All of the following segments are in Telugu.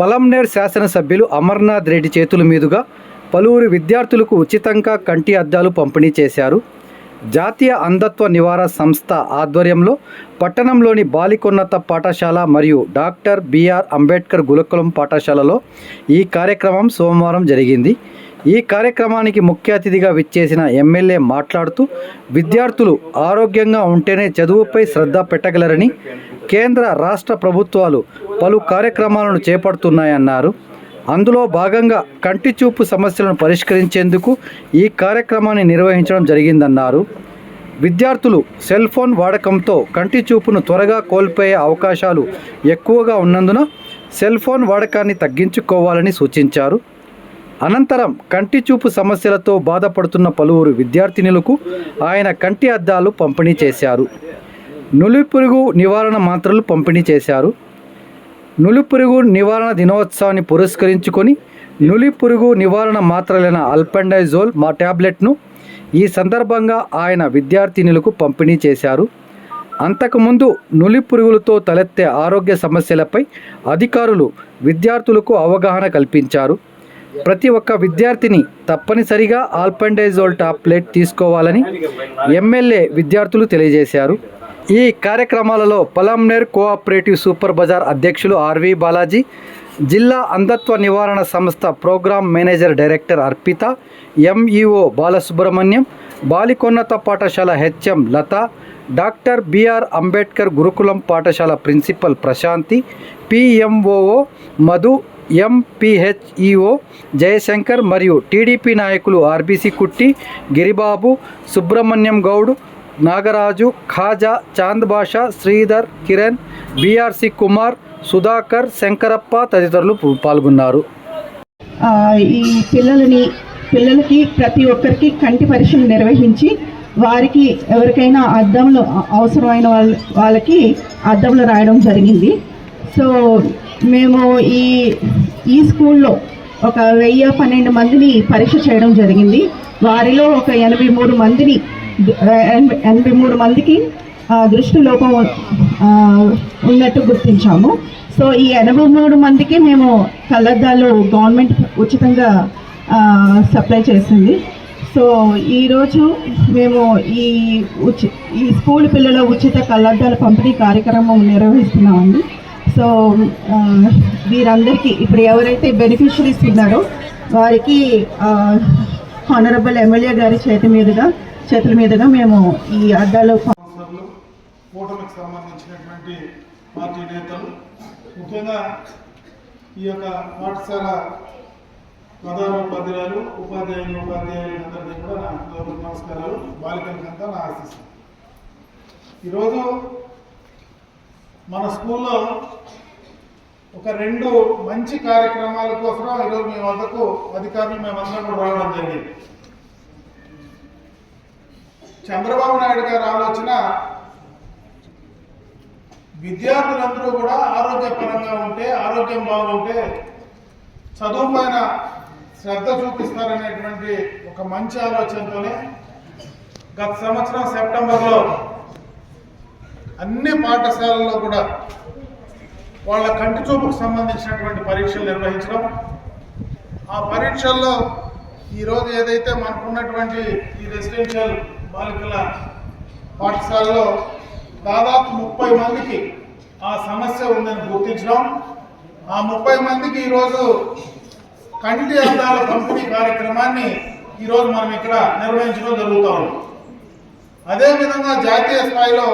పలంనేర్ శాసనసభ్యులు అమర్నాథ్ రెడ్డి చేతుల మీదుగా పలువురు విద్యార్థులకు ఉచితంగా కంటి అద్దాలు పంపిణీ చేశారు. జాతీయ అంధత్వ నివారణ సంస్థ ఆధ్వర్యంలో పట్టణంలోని బాలికోన్నత పాఠశాల మరియు డాక్టర్ బిఆర్ అంబేద్కర్ గులకులం పాఠశాలలో ఈ కార్యక్రమం సోమవారం జరిగింది. ఈ కార్యక్రమానికి ముఖ్య అతిథిగా విచ్చేసిన ఎమ్మెల్యే మాట్లాడుతూ విద్యార్థులు ఆరోగ్యంగా ఉంటేనే చదువుపై శ్రద్ధ పెట్టగలరని కేంద్ర రాష్ట్ర ప్రభుత్వాలు పలు కార్యక్రమాలను చేపడుతున్నాయన్నారు. అందులో భాగంగా కంటి చూపు సమస్యలను పరిష్కరించేందుకు ఈ కార్యక్రమాన్ని నిర్వహించడం జరిగిందన్నారు. విద్యార్థులు సెల్ ఫోన్ వాడకంతో కంటి చూపును త్వరగా కోల్పోయే అవకాశాలు ఎక్కువగా ఉన్నందున సెల్ ఫోన్ వాడకాన్ని తగ్గించుకోవాలని సూచించారు. అనంతరం కంటి చూపు సమస్యలతో బాధపడుతున్న పలువురు విద్యార్థినులకు ఆయన కంటి అద్దాలు పంపిణీ చేశారు. నులిపురుగు నివారణ మాత్రలు పంపిణీ చేశారు. నులిపురుగు నివారణ దినోత్సవాన్ని పురస్కరించుకొని నులిపురుగు నివారణ మాత్రలైన అల్పెండైజోల్ మా ట్యాబ్లెట్ను ఈ సందర్భంగా ఆయన విద్యార్థినులకు పంపిణీ చేశారు. అంతకుముందు నులి పురుగులతో తలెత్తే ఆరోగ్య సమస్యలపై అధికారులు విద్యార్థులకు అవగాహన కల్పించారు. ప్రతి ఒక్క విద్యార్థిని తప్పనిసరిగా ఆల్పెండైజోల్ టాప్లెట్ తీసుకోవాలని ఎమ్మెల్యే విద్యార్థులు తెలియజేశారు. ఈ కార్యక్రమాలలో పలంనేర్ కోఆపరేటివ్ సూపర్ బజార్ అధ్యక్షులు ఆర్వి బాలాజీ జిల్లా అంధత్వ నివారణ సంస్థ program manager director Arpita MEO Balasubrahmanyam బాలికోన్నత పాఠశాల HM Latha doctor B R Ambedkar గురుకులం పాఠశాల principal Prashanthi PMOO Madhu MPHEO Jayashankar మరియు టీడీపీ నాయకులు ఆర్బీసీ కుట్టి గిరిబాబు సుబ్రహ్మణ్యం గౌడ్ నాగరాజు ఖాజా చాంద్ బాషా శ్రీధర్ కిరణ్ బీఆర్సి కుమార్ సుధాకర్ శంకరప్ప తదితరులు పాల్గొన్నారు. ఈ పిల్లలని పిల్లలకి ప్రతి ఒక్కరికి కంటి పరీక్షలు నిర్వహించి వారికి ఎవరికైనా అద్దంలో అవసరమైన వాళ్ళ వాళ్ళకి అద్దంలో రాయడం జరిగింది. సో మేము ఈ ఈ స్కూల్లో ఒక వెయ్యి పన్నెండు మందిని పరీక్ష చేయడం జరిగింది. వారిలో ఒక ఎనభై మూడు మందిని ఎనభై ఎనభై మూడు మందికి దృష్టి లోపం ఉన్నట్టు గుర్తించాము. సో ఈ ఎనభై మూడు మందికి మేము కళ్ళద్దాలు గవర్నమెంట్ ఉచితంగా సప్లై చేసింది. సో ఈరోజు మేము ఈ ఉచి ఈ స్కూల్ పిల్లల ఉచిత కళ్ళద్దాల పంపిణీ కార్యక్రమం నిర్వహిస్తున్నామండి. సో వీరందరికీ ఇప్పుడు ఎవరైతే బెనిఫిషరీస్ ఉన్నారో వారికి హానరబుల్ ఎమ్మెల్యే గారి చేతి మీదుగా చేతుల మీదుగా మేము ఈ అద్దాలు కూటమికి సంబంధించినటువంటి పార్టీ నేతలు ముఖ్యంగా ఈ యొక్క పాఠశాల ప్రధాన ఉపాధ్యాయులు ఉపాధ్యాయులు ఉపాధ్యాయులందరికీ కూడా నా నమస్కారాలు. బాలికలకంతా నా ఆశిస్తాను ఈరోజు మన స్కూల్లో ఒక రెండు మంచి కార్యక్రమాల కోసం ఈరోజు మీ వద్దకు అధికారులు మేమందరం కూడా రావడం జరిగింది. చంద్రబాబు నాయుడు గారి ఆలోచన విద్యార్థులందరూ కూడా ఆరోగ్యపరంగా ఉంటే ఆరోగ్యం బాగుంటే చదువు పైన శ్రద్ధ చూపిస్తారనేటువంటి ఒక మంచి ఆలోచనతోనే గత సంవత్సరం సెప్టెంబర్లో అన్ని పాఠశాలల్లో కూడా వాళ్ళ కంటి చూపుకు సంబంధించినటువంటి పరీక్షలు నిర్వహించడం. ఆ పరీక్షల్లో ఈరోజు ఏదైతే మనకున్నటువంటి ఈ రెసిడెన్షియల్ బాలికల పాఠశాలలో దాదాపు ముప్పై మందికి ఆ సమస్య ఉందని గుర్తించడం. ఆ ముప్పై మందికి ఈరోజు కంటి అద్దాల పంపిణీ కార్యక్రమాన్ని ఈరోజు మనం ఇక్కడ నిర్వహించడం జరుగుతూ ఉంది అదేవిధంగా జాతీయ స్థాయిలో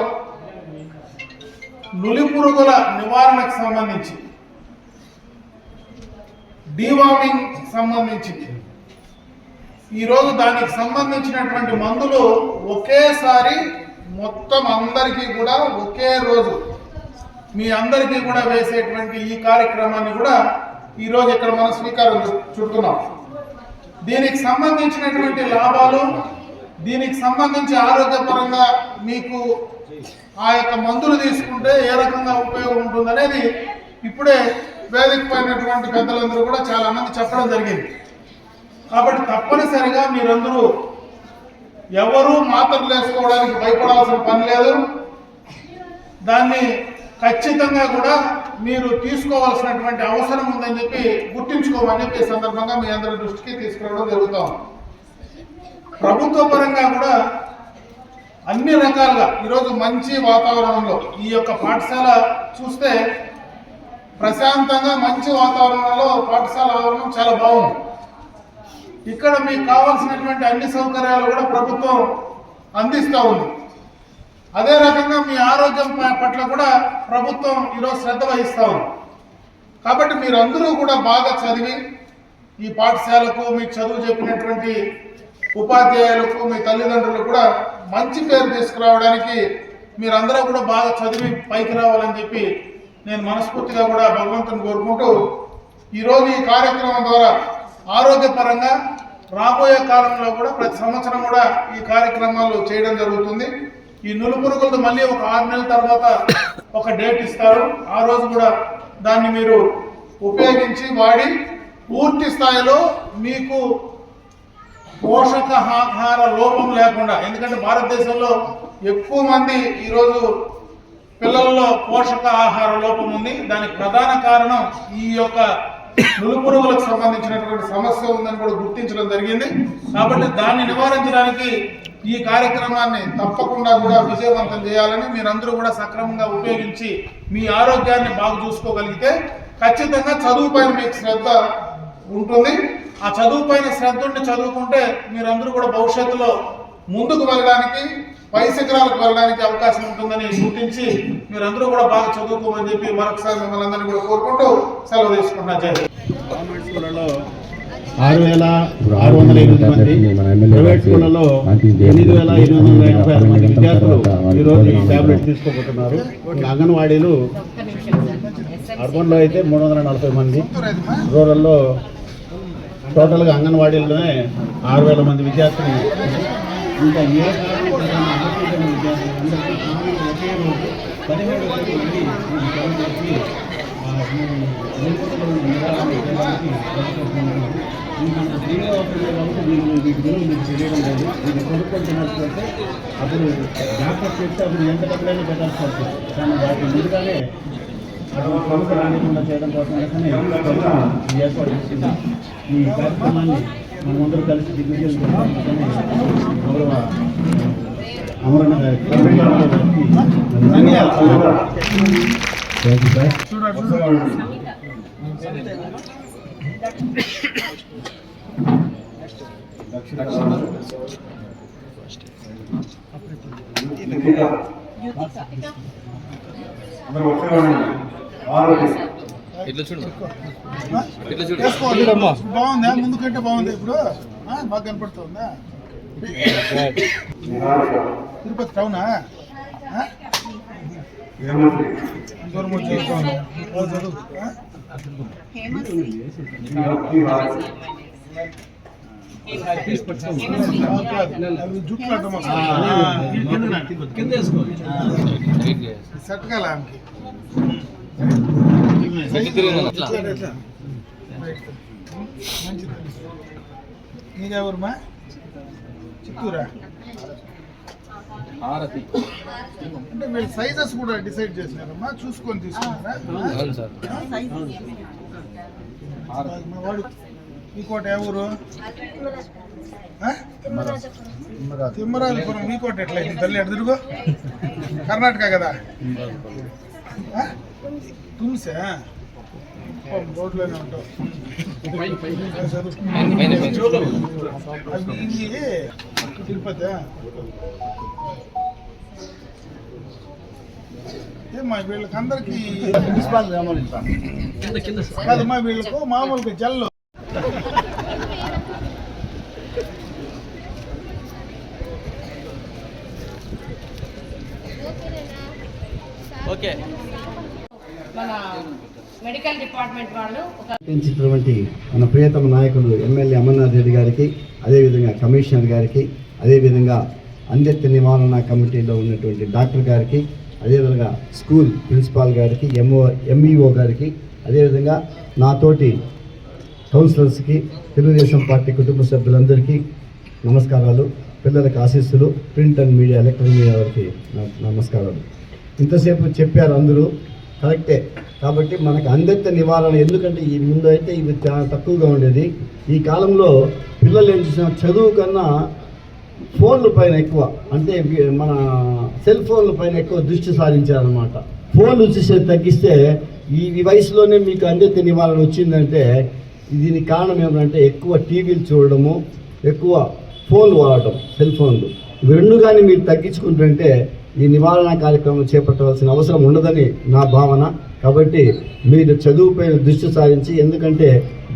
నులి పురుగుల నివారణకు సంబంధించి. డివామింగ్ సంబంధించి. ఈరోజు దానికి సంబంధించినటువంటి మందులు ఒకేసారి మొత్తం అందరికీ కూడా ఒకే రోజు మీ అందరికీ కూడా వేసేటువంటి ఈ కార్యక్రమాన్ని కూడా ఈరోజు ఇక్కడ మనం స్వీకారం చుడుతున్నాం. దీనికి సంబంధించినటువంటి లాభాలు దీనికి సంబంధించి ఆరోగ్యపరంగా మీకు ఆ యొక్క మందులు తీసుకుంటే ఏ రకంగా ఉపయోగం ఉంటుందనేది ఇప్పుడే వేదిక పోయినటువంటి పెద్దలందరూ కూడా చాలా మంది చెప్పడం జరిగింది. కాబట్టి తప్పనిసరిగా మీరందరూ ఎవరు మాత్రలు వేసుకోవడానికి భయపడాల్సిన పని లేదు. దాన్ని ఖచ్చితంగా కూడా మీరు తీసుకోవాల్సినటువంటి అవసరం ఉందని చెప్పి గుర్తించుకోమని చెప్పి సందర్భంగా మీ అందరి దృష్టికి తీసుకురావడం జరుగుతాం ప్రభుత్వ పరంగా కూడా అన్ని రకాలుగా ఈరోజు మంచి వాతావరణంలో ఈ యొక్క పాఠశాల చూస్తే ప్రశాంతంగా మంచి వాతావరణంలో పాఠశాల ఆవరణం చాలా బాగుంది. ఇక్కడ మీకు కావాల్సినటువంటి అన్ని సౌకర్యాలు కూడా ప్రభుత్వం అందిస్తూ ఉంది. అదే రకంగా మీ ఆరోగ్యం పట్ల కూడా ప్రభుత్వం ఈరోజు శ్రద్ధ వహిస్తూ ఉంది. కాబట్టి మీరందరూ కూడా బాగా చదివి ఈ పాఠశాలకు మీ చదువు చెప్పినటువంటి ఉపాధ్యాయులకు మీ తల్లిదండ్రులు కూడా మంచి పేరు తీసుకురావడానికి మీరందరూ కూడా బాగా చదివి పైకి రావాలని చెప్పి నేను మనస్ఫూర్తిగా కూడా భగవంతుని కోరుకుంటూ ఈరోజు ఈ కార్యక్రమం ద్వారా ఆరోగ్యపరంగా రాబోయే కాలంలో కూడా ప్రతి సంవత్సరం కూడా ఈ కార్యక్రమాలు చేయడం జరుగుతుంది. ఈ నులుపురుగులు మళ్ళీ ఒక ఆరు నెలల తర్వాత ఒక డేట్ ఇస్తారు. ఆ రోజు కూడా దాన్ని మీరు ఉపయోగించి వాడి పూర్తి స్థాయిలో మీకు పోషకాహార లోపం లేకుండా ఎందుకంటే భారతదేశంలో ఎక్కువ మంది ఈరోజు పిల్లల్లో పోషక ఆహార లోపం ఉంది. దానికి ప్రధాన కారణం ఈ యొక్క నులుపురుగులకు సంబంధించినటువంటి సమస్య ఉందని కూడా గుర్తించడం జరిగింది. కాబట్టి దాన్ని నివారించడానికి ఈ కార్యక్రమాన్ని తప్పకుండా కూడా విజయవంతం చేయాలని మీరందరూ కూడా సక్రమంగా ఉపయోగించి మీ ఆరోగ్యాన్ని బాగా చూసుకోగలిగితే ఖచ్చితంగా చదువు పైన మీకు శ్రద్ధ ఉంటుంది. ఆ చదువు పైన శ్రద్ధ ఉండి చదువుకుంటే మీరందరూ కూడా భవిష్యత్తులో ముందుకు వెళ్ళడానికి పై శిఖరాలకు వెళ్ళడానికి అవకాశం ఉంటుందని సూచించి మీరందరూ కూడా బాగా చదువుకోమని చెప్పి మరొకసారి మిమ్మల్ని అందరినీ కూడా కోరుకుంటూ సెలవు తీసుకుంటున్నా. జై గవర్నమెంట్ స్కూళ్ళలో ఆరు వేల ఆరు వందల ఎనిమిది మంది ప్రైవేట్ స్కూళ్ళలో ఎనిమిది వేల ఎనిమిది వందల ఎనభై ఆరు మంది విద్యార్థులు ఈరోజు ఈ టాబ్లెట్ తీసుకోబోతున్నారు. అంగన్వాడీలు అర్బన్లో అయితే మూడు వందల నలభై మంది రూరల్లో టోటల్గా అంగన్వాడీలోనే ఆరు వేల మంది విద్యార్థులు ఇంకా ఏ కారణం లేకుండా ఫ్రీగా కాబట్టి వీటి గురించి మీకు తెలియడం లేదు అప్పుడు డాక్టర్ చెప్తే అప్పుడు ఎంత డబ్బులైనా పెట్టాల్సి వస్తుంది కానీ వాటి ముందుగానే అటువంటి సమస్య రానికుండా చేయడం కోసం ఏర్పాటు చేసింది ఈ కార్యక్రమాన్ని మనమందరూ కలిసి దిగ్విజయం గౌరవ అమరణ గారికి థ్యాంక్ యూ సార్ చేసుకోవాలి. బాగుందా ముందు కంటే బాగుంది? ఇప్పుడు? ఆ, బాగా కనపడుతుందా? తిరుపతి టౌనా. సెట్ కాలే ఆమెకి? నీకెవరమ్మా చిత్తూరా? అంటే వీళ్ళు సైజెస్ కూడా డిసైడ్ చేసినారమ్మా చూసుకొని తీసుకున్నారా? వాడు మీకోట ఎవరు తిమ్మరాజపురం. మీకోట ఎట్లయింది? తల్లి ఎటు తిరుగు. కర్ణాటక కదా? తుమ్సా? రోడ్లోనే ఉంటావు. తిరుపతి ఏమ్మా వీళ్ళకి అందరికి కాదమ్మా వీళ్ళకు మామూలుగా జల్లు. మన మెడికల్ డిపార్ట్మెంట్ వాళ్ళు మన ప్రియతమ నాయకులు ఎమ్మెల్యే అమర్నాథ్ రెడ్డి గారికి అదేవిధంగా కమిషనర్ గారికి అదేవిధంగా అందెత్తి నివారణ కమిటీలో ఉన్నటువంటి డాక్టర్ గారికి అదేవిధంగా స్కూల్ ప్రిన్సిపాల్ గారికి ఎంఓ ఎంఈఓ గారికి అదేవిధంగా నాతోటి కౌన్సిలర్స్కి తెలుగుదేశం పార్టీ కుటుంబ సభ్యులందరికీ నమస్కారాలు పిల్లలకు ఆశీస్సులు print and media electronic media వారికి నమస్కారాలు. ఇంతసేపు చెప్పారు అందరూ కరెక్టే. కాబట్టి మనకు అందెత్త నివారణ ఎందుకంటే ఈ ముందు అయితే ఇవి చాలా తక్కువగా ఉండేది. ఈ కాలంలో పిల్లలు ఏం చేసిన చదువు కన్నా ఫోన్ల పైన ఎక్కువ. అంటే మన సెల్ ఫోన్ల పైన ఎక్కువ దృష్టి సారించారనమాట ఫోన్లు చూసే తగ్గిస్తే ఈ ఈ వయసులోనే మీకు అందెత్త నివారణ వచ్చిందంటే దీనికి కారణం ఏమంటే ఎక్కువ టీవీలు చూడడము ఎక్కువ ఫోన్లు వాడటం సెల్ ఫోన్లు. ఇవి రెండు కానీ మీరు తగ్గించుకుంటుంటే ఈ నివారణ కార్యక్రమం చేపట్టవలసిన అవసరం ఉండదని నా భావన. కాబట్టి మీరు చదువుపైన దృష్టి సారించి ఎందుకంటే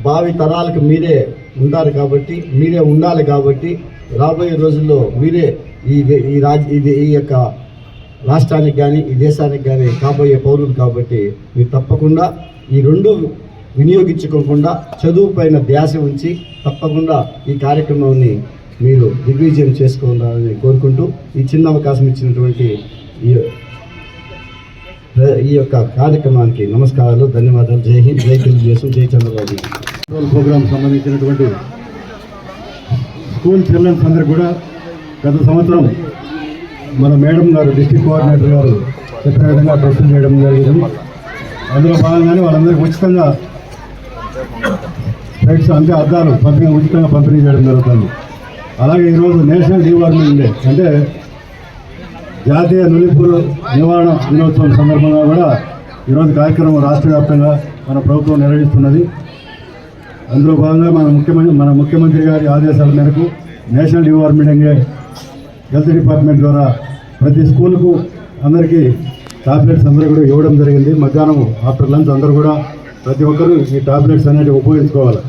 భావి తరాలకు మీరే ఉంటారు కాబట్టి మీరే ఉండాలి కాబట్టి రాబోయే రోజుల్లో మీరే ఈ ఈ రాజ్ ఇది ఈ యొక్క రాష్ట్రానికి కానీ ఈ దేశానికి కానీ కాబోయే పౌరులు కాబట్టి మీరు తప్పకుండా ఈ రెండు వినియోగించుకోకుండా చదువు పైన ధ్యాస ఉంచి తప్పకుండా ఈ కార్యక్రమాన్ని మీరు దిగ్విజయం చేసుకోవాలని కోరుకుంటూ ఈ చిన్న అవకాశం ఇచ్చినటువంటి ఈ ఈ యొక్క కార్యక్రమానికి నమస్కారాలు ధన్యవాదాలు. జై హింద్ జై తెలుగుదేశం జై చంద్రబాబు. కంట్రోల్ ప్రోగ్రామ్ సంబంధించినటువంటి స్కూల్ చిల్డ్రన్స్ అందరికి కూడా గత సంవత్సరం మన మేడం గారు డిస్ట్రిక్ట్ కోఆర్డినేటర్ గారు చెప్పిన విధంగా ప్రశ్న చేయడం జరిగింది. అందులో భాగంగానే వాళ్ళందరికీ ఉచితంగా రైట్స్ అంటే అద్దాలు పంపిణీ ఉచితంగా పంపిణీ చేయడం జరుగుతుంది. అలాగే ఈరోజు నేషనల్ డివార్మింగ్ డే. అంటే జాతీయ నులిపురు నివారణ దినోత్సవం సందర్భంగా కూడా ఈరోజు కార్యక్రమం రాష్ట్ర వ్యాప్తంగా మన ప్రభుత్వం నిర్వహిస్తున్నది. అందులో భాగంగా మన ముఖ్యమంత్రి మన ముఖ్యమంత్రి గారి ఆదేశాల మేరకు నేషనల్ డిపార్ట్మెంట్ హెల్త్ డిపార్ట్మెంట్ ద్వారా ప్రతి స్కూల్కు అందరికీ టాబ్లెట్స్ అందరూ కూడా ఇవ్వడం జరిగింది. మధ్యాహ్నం ఆఫ్టర్ లంచ్ అందరూ కూడా ప్రతి ఒక్కరూ ఈ టాబ్లెట్స్ అనేవి ఉపయోగించుకోవాలి.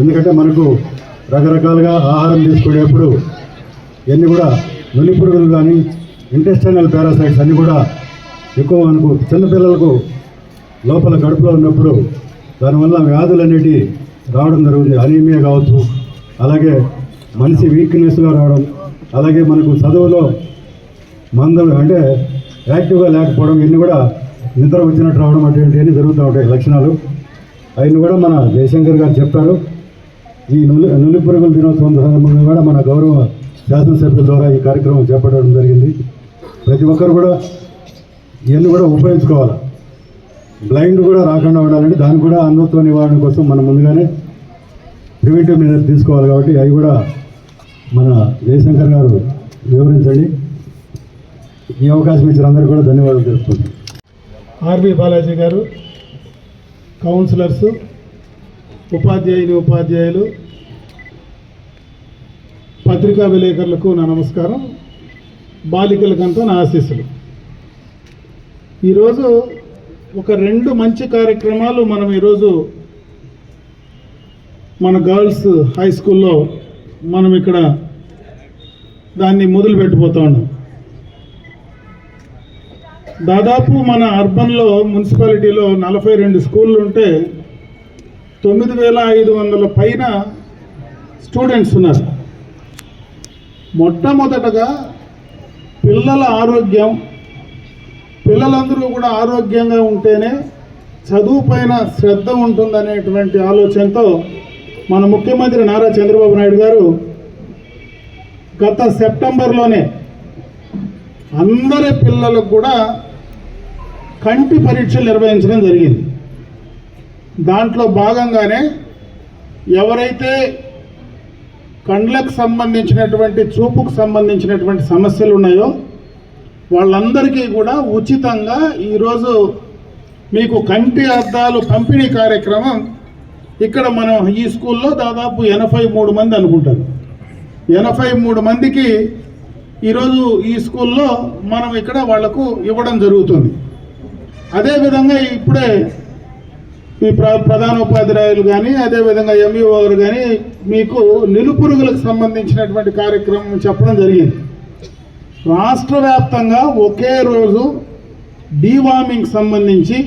ఎందుకంటే మనకు రకరకాలుగా ఆహారం తీసుకునేప్పుడు ఇవన్నీ కూడా నులి పురుగులు కానీ ఇంటెస్టైనల్ పారాసైట్స్ అన్నీ కూడా ఎక్కువ మనకు చిన్నపిల్లలకు లోపల కడుపులో ఉన్నప్పుడు దానివల్ల వ్యాధులు అనేటివి రావడం జరుగుతుంది. అనీమియా కావచ్చు అలాగే మనిషి వీక్నెస్గా రావడం అలాగే మనకు చదువులో మందం అంటే యాక్టివ్గా లేకపోవడం ఇవన్నీ కూడా నిద్ర వచ్చినట్టు రావడం అటువంటివన్నీ జరుగుతూ ఉంటాయి లక్షణాలు. అవన్నీ కూడా మన జయశంకర్ గారు చెప్పారు. ఈ నులి నులి పురుగుల దినోత్సవం సందర్భంగా కూడా మన గౌరవ శాసనసభ్యుల ద్వారా ఈ కార్యక్రమం చేపట్టడం జరిగింది. ప్రతి ఒక్కరు కూడా ఇవన్నీ కూడా ఉపయోగించుకోవాలి? బ్లైండ్ కూడా రాకుండా ఉండాలంటే దానికి కూడా అంధత్వ నివారణ కోసం మనం ముందుగానే ప్రివెంటివ్ మెజర్ తీసుకోవాలి కాబట్టి అవి కూడా మన జయశంకర్ గారు వివరించండి. ఈ అవకాశం ఇచ్చిన అందరికీ కూడా ధన్యవాదాలు తెలుపుతున్నాను ఆర్బి బాలాజీ గారు కౌన్సిలర్స్ ఉపాధ్యాయుని ఉపాధ్యాయులు పత్రికా విలేకరులకు నా నమస్కారం బాలికలకంతా నా ఆశీస్సులు. ఈరోజు ఒక రెండు మంచి కార్యక్రమాలు మనం ఈరోజు మన గర్ల్స్ హై స్కూల్లో మనం ఇక్కడ దాన్ని మొదలు పెట్టిపోతా ఉన్నాం. దాదాపు మన అర్బన్లో మున్సిపాలిటీలో నలభై రెండు స్కూళ్ళు ఉంటే తొమ్మిది వేల ఐదు వందల పైన స్టూడెంట్స్ ఉన్నారు. మొట్టమొదటగా పిల్లల ఆరోగ్యం పిల్లలందరూ కూడా ఆరోగ్యంగా ఉంటేనే చదువు పైన శ్రద్ధ ఉంటుందనేటువంటి ఆలోచనతో మన ముఖ్యమంత్రి నారా చంద్రబాబు నాయుడు గారు గత సెప్టెంబర్లోనే అందరి పిల్లలకు కూడా కంటి పరీక్షలు నిర్వహించడం జరిగింది. దాంట్లో భాగంగానే ఎవరైతే కండ్లకు సంబంధించినటువంటి చూపుకు సంబంధించినటువంటి సమస్యలు ఉన్నాయో వాళ్ళందరికీ కూడా ఉచితంగా ఈరోజు మీకు కంటి అద్దాలు పంపిణీ కార్యక్రమం ఇక్కడ మనం ఈ స్కూల్లో దాదాపు ఎనభై మూడు మంది అనుకుంటారు. ఎనభై మూడు మందికి ఈరోజు ఈ స్కూల్లో మనం ఇక్కడ వాళ్ళకు ఇవ్వడం జరుగుతుంది. అదేవిధంగా ఇప్పుడే మీ ప్ర ప్రధానోపాధ్యాయులు కానీ అదేవిధంగా ఎంఈఓ గారు కానీ మీకు నిలుపురుగులకు సంబంధించినటువంటి కార్యక్రమం చెప్పడం జరిగింది. రాష్ట్ర వ్యాప్తంగా ఒకే రోజు డీవార్మింగ్ సంబంధించి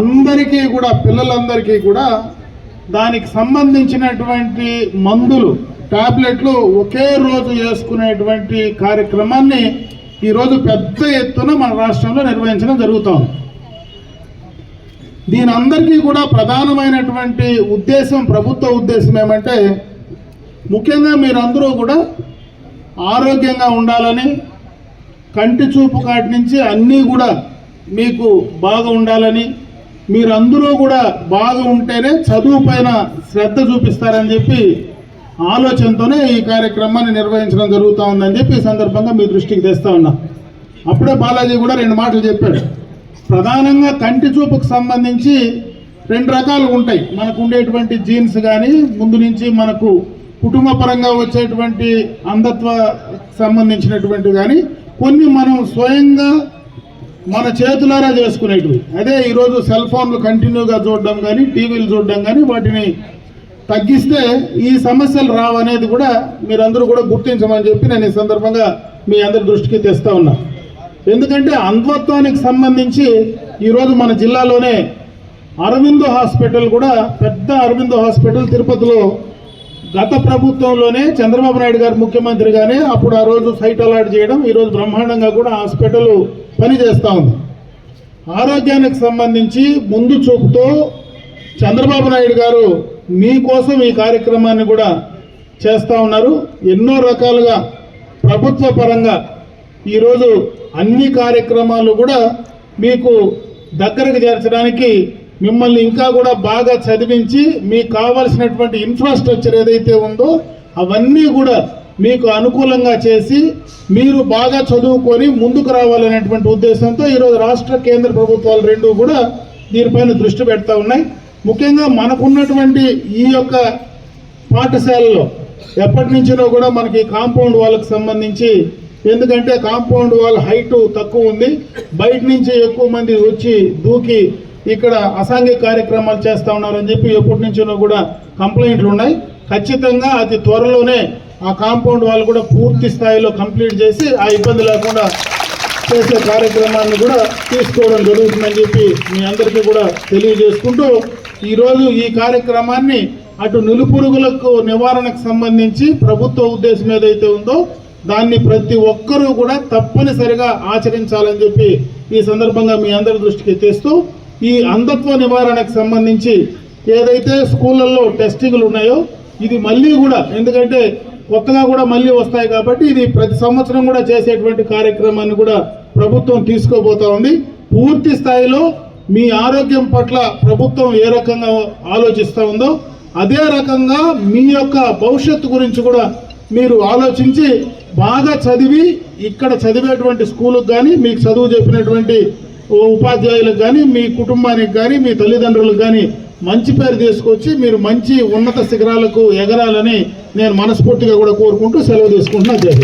అందరికీ కూడా పిల్లలందరికీ కూడా దానికి సంబంధించినటువంటి మందులు ట్యాబ్లెట్లు ఒకే రోజు వేసుకునేటువంటి కార్యక్రమాన్ని ఈరోజు పెద్ద ఎత్తున మన రాష్ట్రంలో నిర్వహించడం జరుగుతోంది. దీని అందరికీ కూడా ప్రధానమైనటువంటి ఉద్దేశం ప్రభుత్వ ఉద్దేశం ఏమంటే ముఖ్యంగా మీరందరూ కూడా ఆరోగ్యంగా ఉండాలని కంటి చూపు కాటి నుంచి అన్నీ కూడా మీకు బాగా ఉండాలని మీరందరూ కూడా బాగా ఉంటేనే చదువు పైన శ్రద్ధ చూపిస్తారని చెప్పి ఆలోచనతోనే ఈ కార్యక్రమాన్ని నిర్వహించడం జరుగుతూ ఉందని చెప్పి ఈ సందర్భంగా మీ దృష్టికి తెస్తా ఉన్నా. అప్పుడే బాలాజీ కూడా రెండు మాటలు చెప్పాడు. ప్రధానంగా కంటి చూపుకు సంబంధించి రెండు రకాలు ఉంటాయి. మనకు ఉండేటువంటి జీన్స్ కానీ ముందు నుంచి మనకు కుటుంబ పరంగా వచ్చేటువంటి అంధత్వ సంబంధించినటువంటి కానీ కొన్ని మనం స్వయంగా మన చేతులారా చేసుకునేటివి. అదే ఈరోజు సెల్ ఫోన్లు కంటిన్యూగా చూడడం కానీ టీవీలు చూడడం కానీ వాటిని తగ్గిస్తే ఈ సమస్యలు రావనేది కూడా మీరందరూ కూడా గుర్తించమని చెప్పి నేను ఈ సందర్భంగా మీ అందరి దృష్టికి తెస్తా ఉన్నాను ఎందుకంటే అంధత్వానికి సంబంధించి ఈరోజు మన జిల్లాలోనే అరవిందో హాస్పిటల్ కూడా పెద్ద అరవిందో హాస్పిటల్ తిరుపతిలో గత ప్రభుత్వంలోనే చంద్రబాబు నాయుడు గారు ముఖ్యమంత్రిగానే అప్పుడు ఆ రోజు సైట్ అలాట్ చేయడం ఈరోజు బ్రహ్మాండంగా కూడా హాస్పిటల్ పనిచేస్తూ ఉంది. ఆరోగ్యానికి సంబంధించి ముందు చూపుతో చంద్రబాబు నాయుడు గారు మీకోసం ఈ కార్యక్రమాన్ని కూడా చేస్తూ ఉన్నారు. ఎన్నో రకాలుగా ప్రభుత్వ పరంగా ఈరోజు అన్ని కార్యక్రమాలు కూడా మీకు దగ్గరకు చేర్చడానికి మిమ్మల్ని ఇంకా కూడా బాగా చదివించి మీకు కావాల్సినటువంటి ఇన్ఫ్రాస్ట్రక్చర్ ఏదైతే ఉందో అవన్నీ కూడా మీకు అనుకూలంగా చేసి మీరు బాగా చదువుకొని ముందుకు రావాలనేటువంటి ఉద్దేశంతో ఈరోజు రాష్ట్ర కేంద్ర ప్రభుత్వాలు రెండు కూడా దీనిపైన దృష్టి పెడతా ఉన్నాయి. ముఖ్యంగా మనకున్నటువంటి ఈ యొక్క పాఠశాలలో ఎప్పటి నుంచినో కూడా మనకి కాంపౌండ్ వాళ్ళకి సంబంధించి ఎందుకంటే కాంపౌండ్ వాల్ హైట్ తక్కువ ఉంది. బయట నుంచి ఎక్కువ మంది వచ్చి దూకి ఇక్కడ అసాంఘిక కార్యక్రమాలు చేస్తూ ఉన్నారని చెప్పి ఎప్పటి నుంచో కూడా కంప్లైంట్లు ఉన్నాయి. ఖచ్చితంగా అతి త్వరలోనే ఆ కాంపౌండ్ వాల్ కూడా పూర్తి స్థాయిలో కంప్లీట్ చేసి ఆ ఇబ్బంది లేకుండా చేసే కార్యక్రమాన్ని కూడా తీసుకోవడం జరుగుతుందని చెప్పి మీ అందరికీ కూడా తెలియజేసుకుంటూ ఈరోజు ఈ కార్యక్రమాన్ని అటు నిలుపురుగులకు నివారణకు సంబంధించి ప్రభుత్వ ఉద్దేశం ఏదైతే ఉందో దాన్ని ప్రతి ఒక్కరూ కూడా తప్పనిసరిగా ఆచరించాలని చెప్పి ఈ సందర్భంగా మీ అందరి దృష్టికి తెస్తూ ఈ అంధత్వ నివారణకు సంబంధించి ఏదైతే స్కూళ్ళల్లో టెస్టింగ్లు ఉన్నాయో ఇది మళ్ళీ కూడా ఎందుకంటే కొత్తగా కూడా మళ్ళీ వస్తాయి కాబట్టి ఇది ప్రతి సంవత్సరం కూడా చేసేటువంటి కార్యక్రమాన్ని కూడా ప్రభుత్వం తీసుకోబోతా ఉంది. పూర్తి స్థాయిలో మీ ఆరోగ్యం పట్ల ప్రభుత్వం ఏ రకంగా ఆలోచిస్తూ ఉందో అదే రకంగా మీ యొక్క భవిష్యత్తు గురించి కూడా మీరు ఆలోచించి బాగా చదివి ఇక్కడ చదివేటువంటి స్కూల్కి కానీ మీకు చదువు చెప్పినటువంటి ఉపాధ్యాయులకు కానీ మీ కుటుంబానికి కానీ మీ తల్లిదండ్రులకు కానీ మంచి పేరు తీసుకొచ్చి మీరు మంచి ఉన్నత శిఖరాలకు ఎగరాలని నేను మనస్ఫూర్తిగా కూడా కోరుకుంటూ సెలవు తీసుకుంటున్నా. జై